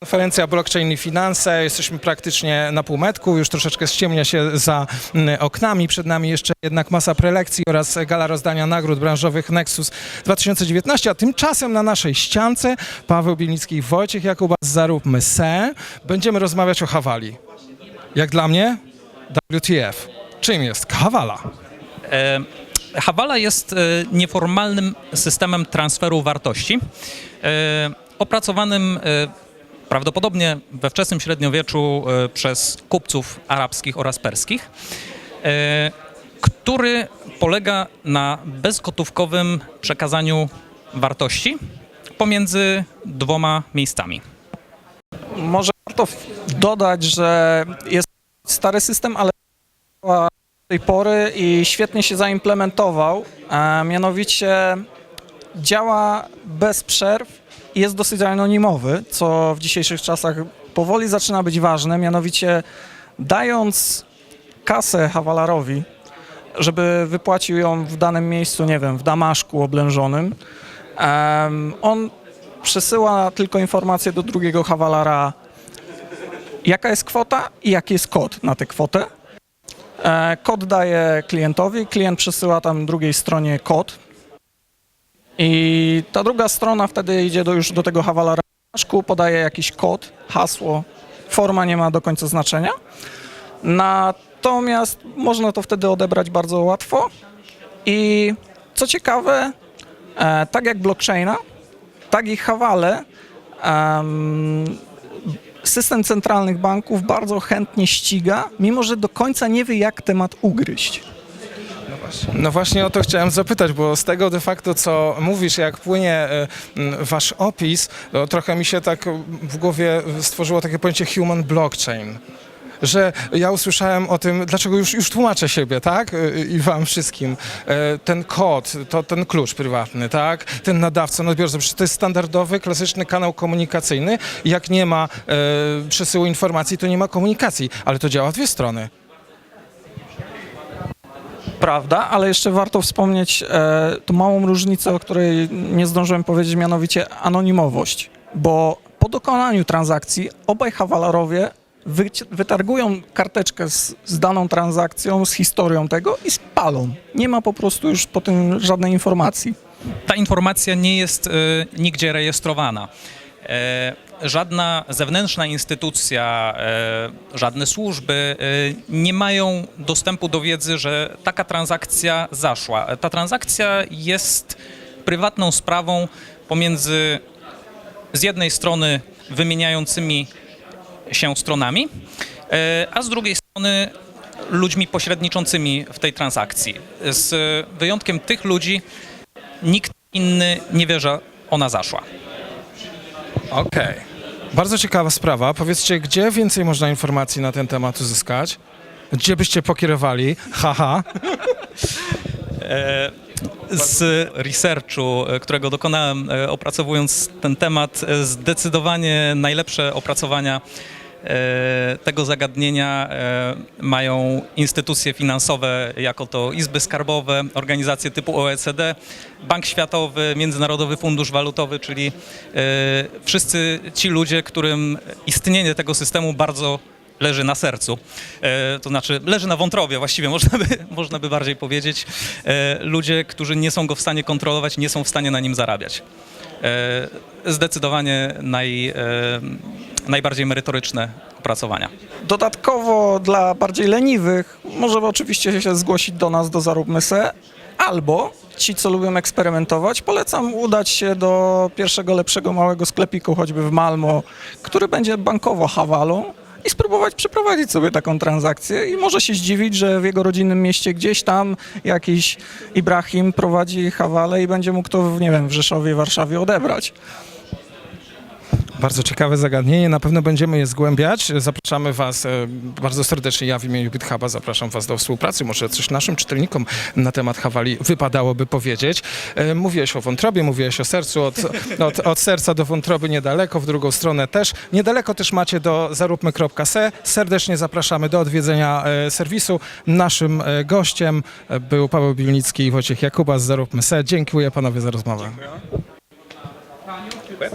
Konferencja Blockchain i Finanse. Jesteśmy praktycznie na półmetku, już troszeczkę ściemnia się za mm, oknami. Przed nami jeszcze jednak masa prelekcji oraz gala rozdania nagród branżowych Nexus 2019, a tymczasem na naszej ściance Paweł Bielnicki i Wojciech Jakuba z Zaróbmy Se. Będziemy rozmawiać o Hawali. Jak dla mnie? WTF. Czym jest Hawala? E, Hawala jest e, nieformalnym systemem transferu wartości, e, opracowanym e, prawdopodobnie we wczesnym średniowieczu e, przez kupców arabskich oraz perskich, e, który polega na bezgotówkowym przekazaniu wartości pomiędzy dwoma miejscami. Może warto dodać, że jest stary system, ale do tej pory i świetnie się zaimplementował. A mianowicie działa bez przerw jest dosyć anonimowy, co w dzisiejszych czasach powoli zaczyna być ważne. Mianowicie dając kasę Hawalarowi, żeby wypłacił ją w danym miejscu, nie wiem, w Damaszku oblężonym, em, on przesyła tylko informację do drugiego Hawalara, jaka jest kwota i jaki jest kod na tę kwotę. E, Kod daje klientowi, klient przesyła tam drugiej stronie kod i ta druga strona wtedy idzie do, już do tego Havalara, podaje jakiś kod, hasło, forma nie ma do końca znaczenia. Natomiast można to wtedy odebrać bardzo łatwo i co ciekawe, e, tak jak blockchaina, tak i Hawale, em, system centralnych banków bardzo chętnie ściga, mimo że do końca nie wie, jak temat ugryźć. No właśnie o to chciałem zapytać, bo z tego de facto, co mówisz, jak płynie m, wasz opis, trochę mi się tak w głowie stworzyło takie pojęcie human blockchain. Że ja usłyszałem o tym, dlaczego już, już tłumaczę siebie, tak? E, I wam wszystkim. Ten kod, to ten klucz prywatny, tak? Ten nadawca, przecież to jest standardowy, klasyczny kanał komunikacyjny. Jak nie ma e, przesyłu informacji, to nie ma komunikacji, ale to działa w dwie strony. Prawda, ale jeszcze warto wspomnieć e, tą małą różnicę, o której nie zdążyłem powiedzieć, mianowicie anonimowość, bo po dokonaniu transakcji obaj hawalarowie wyci- wytargują karteczkę z, z daną transakcją, z historią tego i spalą. Nie ma po prostu już po tym żadnej informacji. ta informacja nie jest e, nigdzie rejestrowana. E, żadna zewnętrzna instytucja, e, żadne służby e, nie mają dostępu do wiedzy, że taka transakcja zaszła. Ta transakcja jest prywatną sprawą pomiędzy z jednej strony wymieniającymi się stronami, e, a z drugiej strony ludźmi pośredniczącymi w tej transakcji. Z wyjątkiem tych ludzi nikt inny nie wie, że ona zaszła. Okej. Bardzo ciekawa sprawa. Powiedzcie, gdzie więcej można informacji na ten temat uzyskać? Gdzie byście pokierowali? Haha. Z researchu, e, którego dokonałem e, opracowując ten temat, e, zdecydowanie najlepsze opracowania e, tego zagadnienia e, mają instytucje finansowe, jako to izby skarbowe, organizacje typu OECD, Bank Światowy, Międzynarodowy Fundusz Walutowy, czyli e, wszyscy ci ludzie, którym istnienie tego systemu bardzo leży na sercu, e, to znaczy leży na wątrobie właściwie, można by, można by bardziej powiedzieć. E, ludzie, którzy nie są go w stanie kontrolować, nie są w stanie na nim zarabiać. E, zdecydowanie naj, e, najbardziej merytoryczne opracowania. Dodatkowo dla bardziej leniwych może oczywiście się zgłosić do nas do Zaróbmy Se, albo ci, co lubią eksperymentować, polecam udać się do pierwszego lepszego małego sklepiku, choćby w Malmo, który będzie bankowo hawalą i spróbować przeprowadzić sobie taką transakcję i może się zdziwić, że w jego rodzinnym mieście gdzieś tam jakiś Ibrahim prowadzi hawalę i będzie mógł to, w, nie wiem, w Rzeszowie, Warszawie odebrać. Bardzo ciekawe zagadnienie. Na pewno będziemy je zgłębiać. Zapraszamy Was e, bardzo serdecznie. Ja w imieniu GitHuba zapraszam Was do współpracy. Może coś naszym czytelnikom na temat Hawali wypadałoby powiedzieć. E, Mówiłeś o wątrobie, mówiłeś o sercu. Od, od, od serca do wątroby niedaleko, w drugą stronę też. Niedaleko też macie do zaróbmy.se. Serdecznie zapraszamy do odwiedzenia e, serwisu. Naszym gościem był Paweł Bilnicki i Wojciech Jakuba z Zaróbmy.se. Dziękuję panowie za rozmowę. Dziękuję.